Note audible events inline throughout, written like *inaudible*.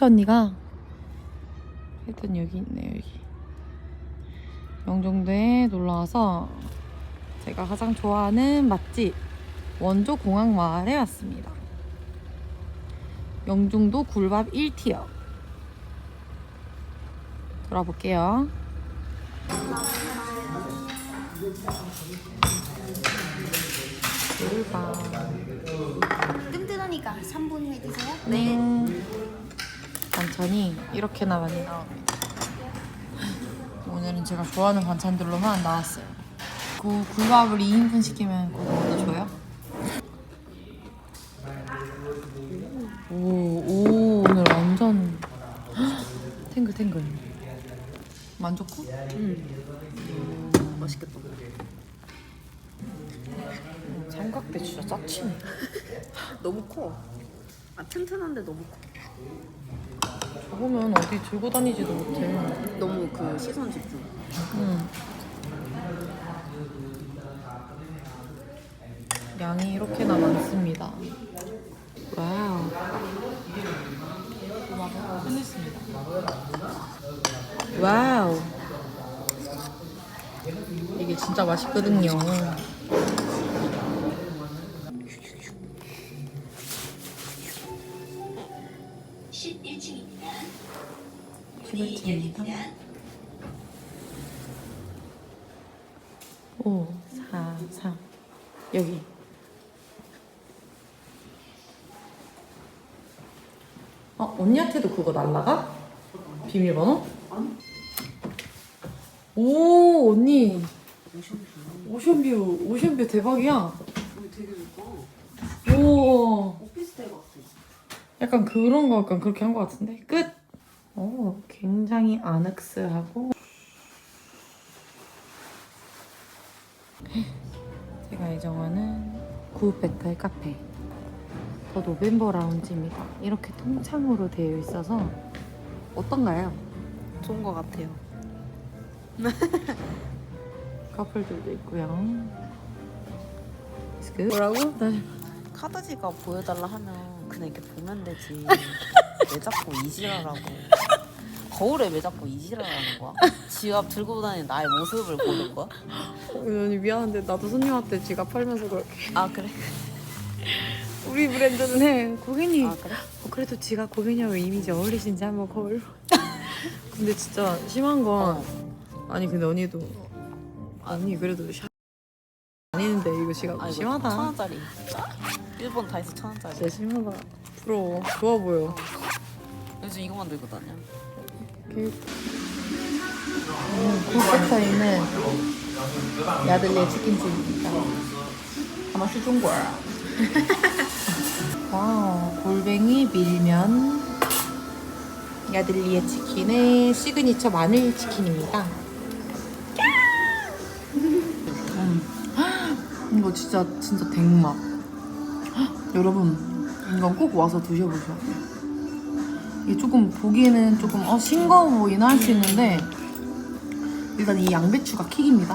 케이트 언니가 언니 여기 있네요 여기 영종도에 놀러와서 제가 가장 좋아하는 맛집 원조 공항마을에 왔습니다 영종도 굴밥 1티어 돌아볼게요 굴밥 든든하니까 3분 후에 드세요. 네. 반찬이 이렇게나 많이 나옵니다. 오늘은 제가 좋아하는 반찬들로만 나왔어요. 그 굴밥을 2인분 시키면 그거 줘요? 오, 오, 오늘 완전 *gasps* 탱글탱글. 만족해? 맛있겠다. 삼각대 진짜 짜치네. *laughs* 너무 커. 아 튼튼한데 너무 커. 저거면 어디 들고 다니지도 못해. 너무 그 시선 집중. 응. 양이 이렇게나 많습니다. 와우. 고마워. 끝냈습니다. 와우. 이게 진짜 맛있거든요. 집을집입니다. 5, 4, 3 여기 어, 언니한테도 그거 날라가? 비밀번호? 오 언니 오션뷰 오션뷰 대박이야 여기 되게 좋다. 오 오피스텔 같아. 약간 그런 거 약간 그렇게 한거 같은데 끝. 오 굉장히 아늑스하고 제가 애정하는 구배터의 카페. 더 노벤버 라운지입니다. 이렇게 통창으로 되어 있어서 어떤가요? 좋은 것 같아요. *laughs* 커플들도 있고요. It's good. 뭐라고? 네. 카드지가 보여달라 하면 그냥 이렇게 보면 되지. 왜 자꾸 이지랄하고. 거울에 왜 자꾸 이지랄하는 거야? 지갑 들고 다니는 나의 모습을 보는 거야? 언니 미안한데 나도 손님한테 지갑 팔면서 그렇게 아 그래? 우리 브랜드는 해 고객님 아 그래? 어, 그래도 지가 고객님하고 이미지 어울리신지 한번 거울 근데 진짜 심한 건 어. 아니 근데 언니도 언니 그래도 샤 아니는데 이거 지갑 아 심하다. 천 원짜리. 일본 다이소 천 원짜리. 진짜 심하다. 부러워. 좋아 보여. 요즘 이거만 들고 다녀. 굿베터에는 야들리의 치킨집입니다. 아마 시中国 *laughs* 와우 골뱅이 밀면 야들리의 치킨의 시그니처 마늘 치킨입니다 이거 진짜 진짜 대맛 여러분 이건 꼭 와서 드셔보셔야 돼요 이게 조금 보기에는 조금 어, 싱거워 보이나 할 수 있는데 일단 이 양배추가 킥입니다.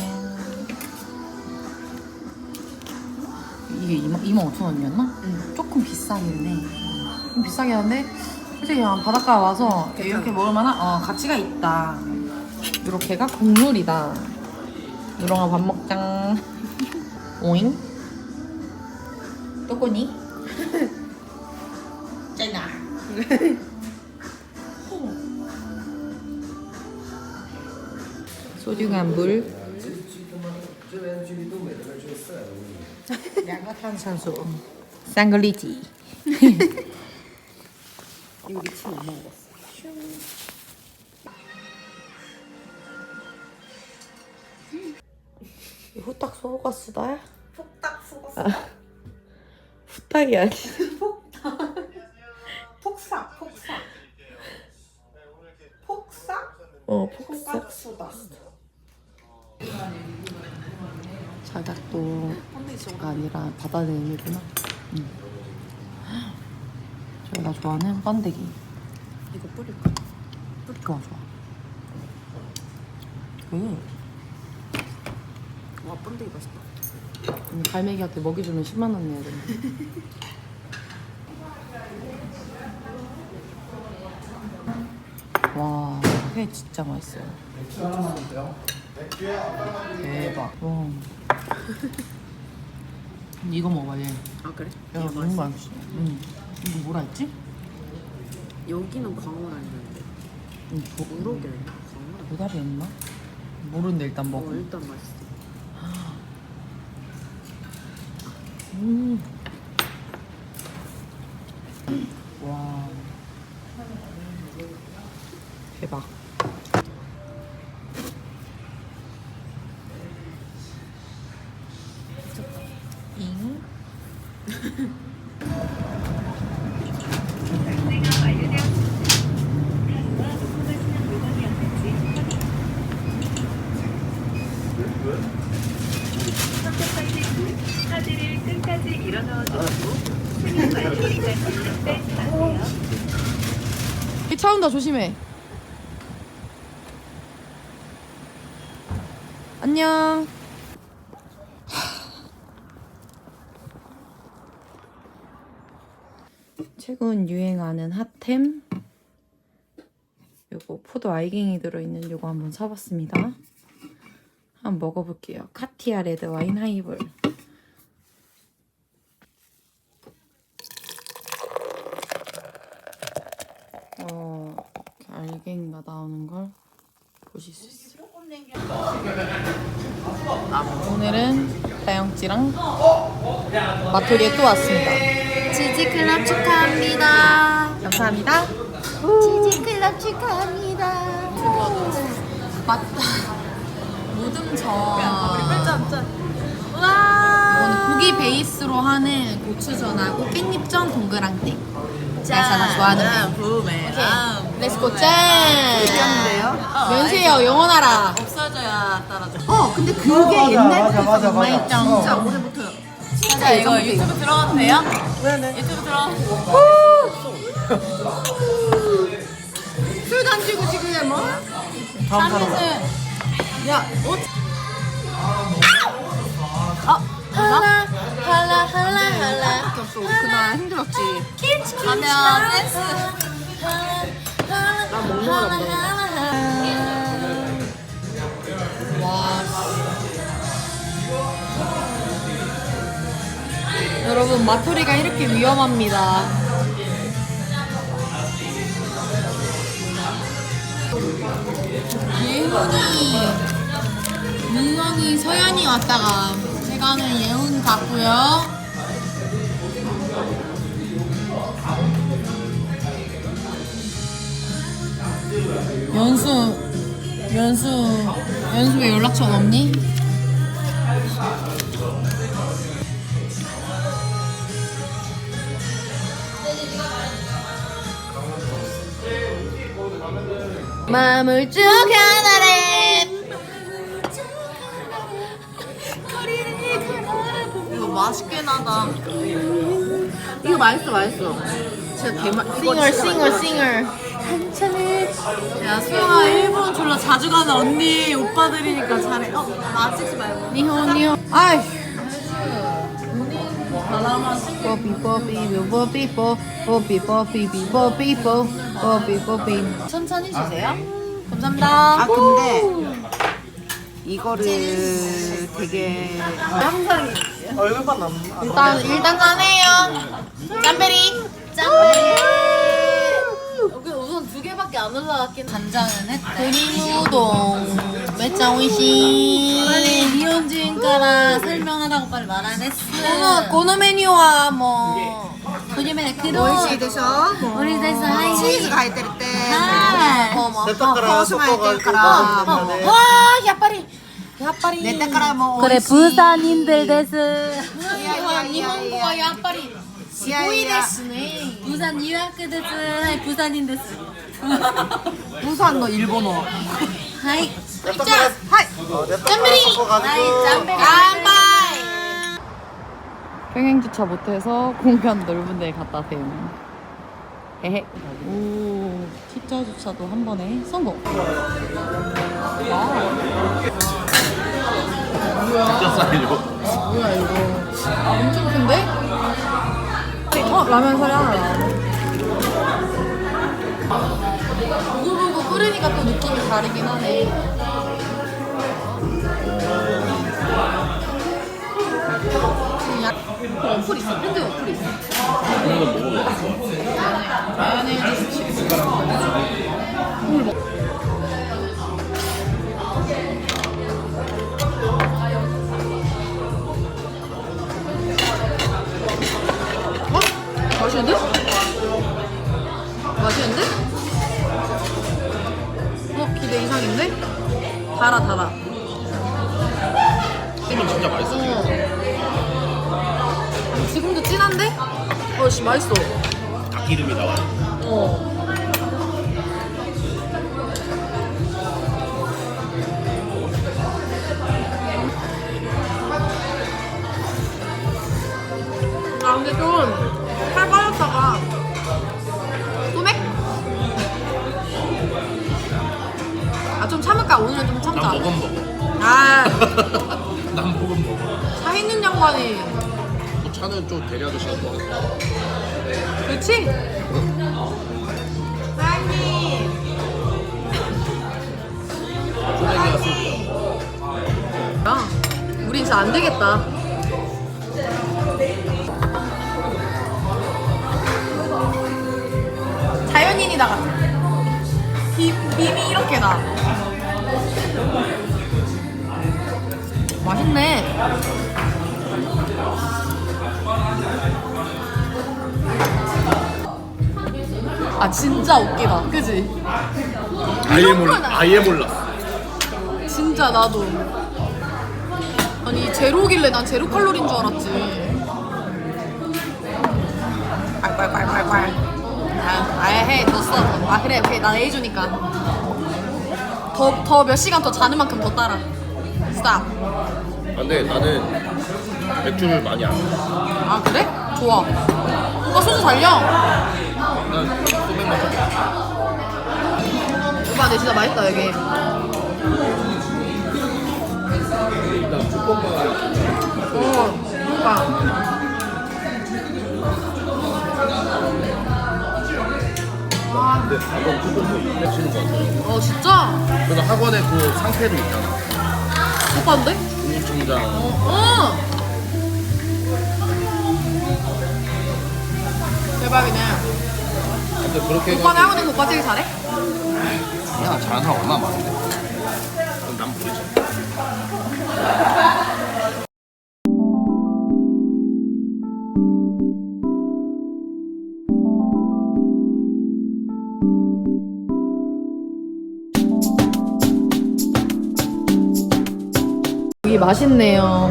음. 이게 2만, 2만 5천 원이었나? 응. 조금 비싸긴 해. 좀 비싸긴 한데 솔직히 그냥 바닷가 와서 이렇게 먹을 만한 어, 가치가 있다. 이렇게가 국물이다. 누렁아 밥 먹장. 오잉? 또꼬니? 짜나. 소중한 물. 양화탄산수. 쌍글리티. 이거 리치 못 먹어봤어. 후딱 소가스다? 폭딱 속았어. 후딱이 아니. 폭삭 폭삭. 폭삭? 어, 폭삭. 폭삭수다. 자작도 가 아니라 바다의 의미구나. 응. 저희가 좋아하는 번데기. 이거 뿌릴까? 좋아, 좋아. 그, 와 번데기 맛있다. 음, 갈매기한테 먹이 주면 10만 원 내야 되는데 *laughs* 와회 진짜 맛있어요 대박 와. *laughs* 이거 먹어야 돼. 아 그래? 야, 너무 맛있어. 맛있어. 응. 이거 뭐라 했지? 여기는 광어 아니는데 응, 음, 우럭이 아니라 광어. 도다리였나? 모르는데 일단 어 어, 일단 맛있어. 음. 와. 대박. 잉? 카드를 끝까지 밀어넣어주시고 승인 완료까지 뺀하세요. 차 온다 조심해. 안녕. 최근 유행하는 핫템 요거 포도 알갱이 들어있는 요거 한번 사봤습니다. 한번 먹어볼게요. 카티아 레드 와인 하이볼. 어, 이렇게 알갱이가 나오는 걸 보실 수 있어요. 오늘은 다영찌랑 마토리에 또 왔습니다. 치즈클럽 축하합니다. 감사합니다. 치즈클럽 축하합니다. 맞다. *laughs* 모듬전. 와. 이거는 고기 베이스로 하는 고추전하고 깻잎전 동그랑땡. 제가 좋아하는 부메. 렛츠고 짠. 면세요 영원하라. 없어져야 따라줘 어, 근데 그게 옛날부터 맞아, 맞아, 정말 맞아. 진짜 오래부터. 진짜 이거 유튜브 들어가도 돼요? 네네 유튜브 들어가 술 던지고 지금 뭐? 다음 사람. 야, 어? 아, 할라, 할라, 할라, 할라. 없어. 우리 그날 힘들었지. 가면 댄스 나 먹는 여러분 마토리가 이렇게 위험합니다. 예훈이 민원이 서연이 왔다가 제가는 예훈 갔고요. 연수 연수 연수 왜 연락처가 없니? 마음을 쭉 하나래. 이거 맛있긴 하다 이거 맛있어, 맛있어. 진짜 개맛. 싱얼 싱얼 싱얼 야 수영아 일본 졸라 자주 가는 언니 오빠들이니까 잘해 어? 나 찍지 말고 니호 니호 아이 뽀삐 뽀삐 뽀삐 뽀 뽀삐 뽀삐 삐 뽀삐 뽀 뽀삐 뽀삐 천천히 주세요. 감사합니다. 아, 근데 이거를 되게 항상 얼굴만 남. 일단 일단 가네요. 짬베리. 여기 우선 두 개밖에 안 올라갔긴 간장은 했대 그림 우동 오이시 빨리 리온주인가라 설명하라고 빨리 말안 했어 고노 고노 메뉴와 뭐 그림에 그런 오이시 되셔. 우리 대서 하이 치즈 가이 때릴 때. 어머 넷떡가라 소스만 섞어가지고 할 때까라. 하는데 와 야빠리 야빠리 내 때까라 뭐. 그래 오이시. 부산인들 데스 와 일본어와 야빠리 시아이야. 보이데스네 부산 유학교 데스 하이 부산인 데스 부산 너 일본어. 하이 넷떡가라 하이. 어, 넷떡가라 섞어가지고. 깜바이. 평행 주차 못해서 공간 넓은 데 갖다 대는 헤헤. 오 T자 주차도 한 번에 성공. 진짜 싸이죠. 뭐야 이거. 엄청 큰데? 어 라면 사리 하나 하니까 또 느낌이 다르긴 하네. 어플 있어. 밴드 어플 있어. 마요네즈 칩스. 물 먹. 어? 맛있는데? 맛있는데? 어? 기대 이상인데? 달아 달아 햄이 진짜 맛있어. 어. 지금도 진한데? 어씨 맛있어 닭기름이 나와요. 어. 아 근데 좀 참을까? 오늘은 좀난 참자 먹은 먹어. 아 *laughs* 난 먹은 먹어. 차 있는 양반이 또 차는 좀 데려가시는 거. 그렇지? 사장님 소주야. 야, 우리 진짜 안 되겠다. 자연인이다 같아. 빔, 빔이 이렇게 나. 맛있네. 아 진짜 웃기다. 그지? 아예 몰라. 건 아- 아예 몰라. 진짜 나도 아니 제로길래 난 제로 칼로리인 줄 알았지 빨빨빨빨빨 아, 아예 해 뒀어 아 그래 오케이 난 A 주니까 더 더 몇 시간 더 자는 만큼 더 따라. 스탑 근데 나는 맥주를 많이 안 먹어. 아 그래? 좋아. 오빠 소주 달려. 난 소맥만 먹어. 오빠 근데 진짜 맛있다 여기. 일단 쭈뽕바 어 그러 니까 아, 근데 학원 쭈뽕바 입히는 거 같아. 어 진짜? 그래서 학원에 그 상태도 있잖아. 못 봤는데? 공유청장. 어. 대박이네. 근데 그렇게 오빠는 학원에서 오빠 제일 잘해? 그냥 잘하는 사람 얼마나 많은데? 그럼 난 모르지. 여기 맛있네요.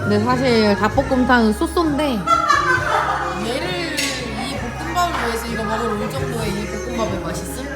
근데 사실 닭볶음탕은 쏘쏘인데 얘를 이 볶음밥을 위해서 이거 먹으러 올 정도의 이 볶음밥의 맛있음?